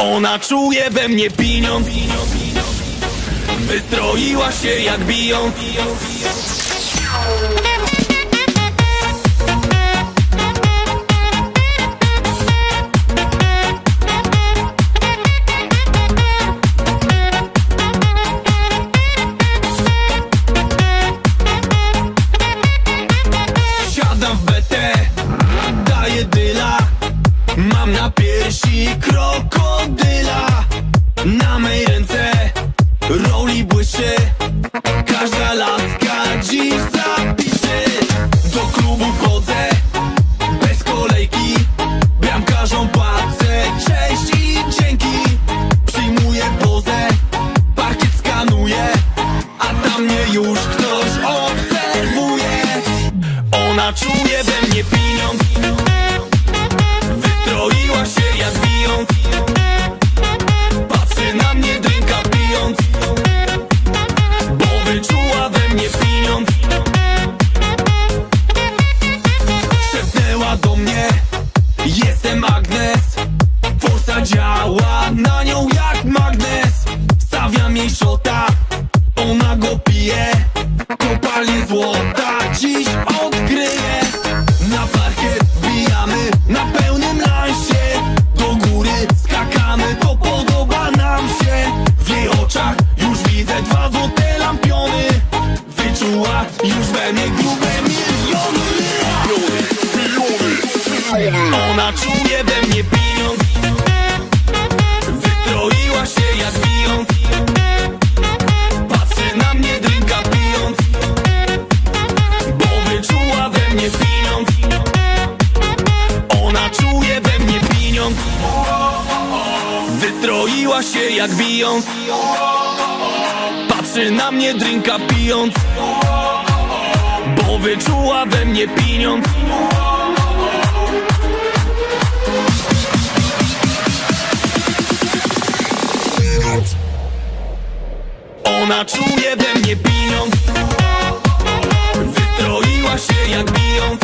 Ona czuje we mnie pieniądz. Wystroiła się jak biją Siadam w BT, daję dyla. Mam na piersi krokodyla już ktoś obserwuje. Ona czuje we mnie pieniądz ona czuje we mnie pieniądz. Wystroiła się jak bijąc Patrzy na mnie drinka pijąc. Bo wyczuła we mnie pieniądz. Ona czuje we mnie pieniądz. Wystroiła się jak bijąc Patrzy na mnie drinka pijąc. Bo wyczuła we mnie pieniądz Ona czuje we mnie pieniądz. Wystroiła się jak bijąc